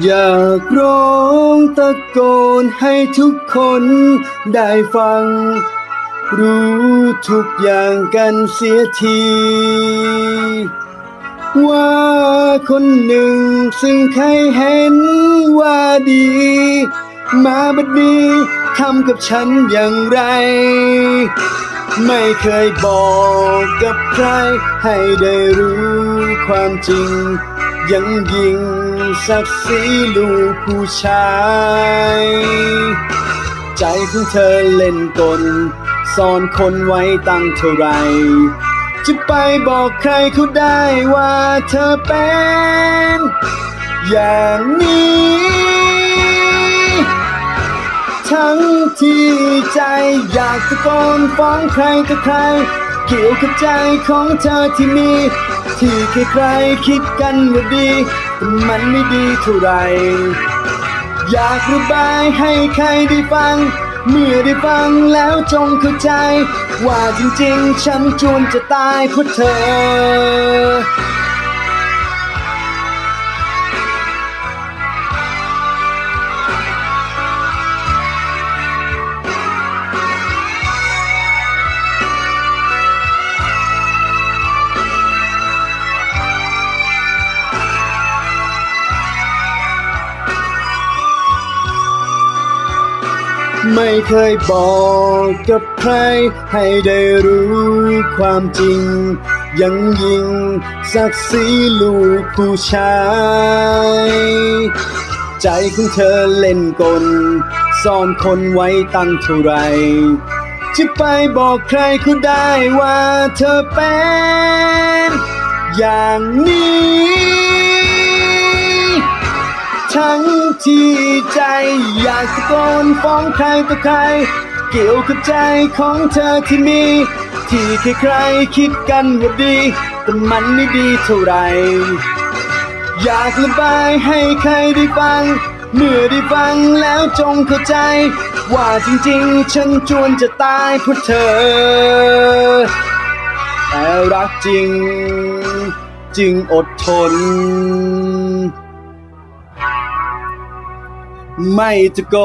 อยากร้องตะโกนให้ทุกคนได้ฟัง รู้ทุกอย่างกันเสียที ว่าคนหนึ่งซึ่งใครเห็นว่าดี มาบัดนี้ทำกับฉันอย่างไร ไม่เคยบอกกับใครให้ได้รู้ความจริง ยังยิงศักดิ์ศรีลูกผู้ชาย ใจของเธอเล่นกลซ่อนคนไว้ตั้งเท่าไร จะไปบอกใครเขาได้ว่าเธอเป็น อย่างนี้ ทั้งที่ใจอยากตะโกนฟ้องใครกับใคร เกี่ยวกับใจของเธอที่มี ที่ใครๆคิดกันว่าดี แต่มันไม่ดีเท่าไหรอยากระบายให้ใครได้ฟัง เมื่อได้ฟังแล้วจงเข้าใจ ว่าจริงๆ ฉันจวนจะตายเพราะเธอ ไม่เคยบอกกับใคร ให้ได้รู้ความจริง ยังยิงศักดิ์ศรีลูกผู้ชาย ใจของเธอเล่นกล ซ่อนคนไว้ตั้งเท่าไรจะไปบอกใครเขาได้ว่าเธอเป็น อย่างนี้ ทั้งที่ใจอยากตะโกนฟ้องใครต่อใคร เกี่ยวกับใจของเธอที่มี ที่ใครๆคิดกันว่าดี แต่มันไม่ดีเท่าไหรอยากระบายให้ใครได้ฟัง เมื่อได้ฟังแล้วจงเข้าใจ ว่าจริงๆ ฉันจวนจะตายเพราะเธอ แต่รักจริง จึงอดทน ไม่ตะโก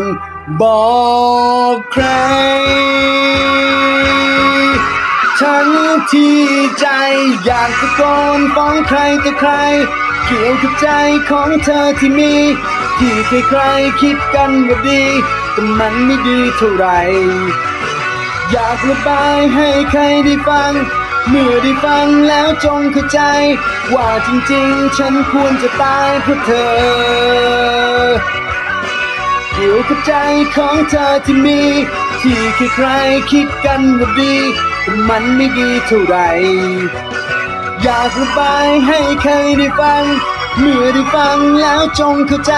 น บอกใคร ทั้งที่ใจอยากตะโกนฟ้องใครต่อใคร เกี่ยวกับใจของเธอที่มี ที่ใครๆคิดกันว่าดี แต่มันไม่ดีเท่าไหรอยากระบายให้ใครได้ฟัง เมื่อได้ฟังแล้วจงเข้าใจ ว่าจริงๆ ฉันควรจะตายเพราะเธอเกี่ยวกับใจของเธอที่มี ที่ใครๆคิดกันว่าดีแต่มันไม่ดีเท่าไหร่อยากระบายให้ใครได้ฟัง เมื่อได้ฟังแล้วจงเข้าใจ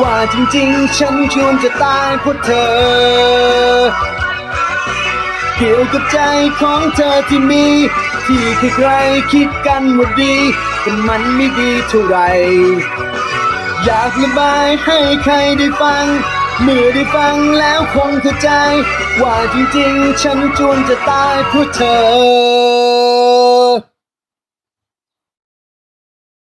ว่าจริงๆ ฉันชวนจะตายเพราะเธอ กี่ยวกับใจของเธอที่มี ที่ใครๆคิดกันว่าดี แต่มันไม่ดีเท่าไหรอยากระบายให้ใครได้ฟัง เมื่อได้ฟังแล้วคงเข้าใจ ว่าจริงๆ ฉันจวนจะตายเพราะเธอ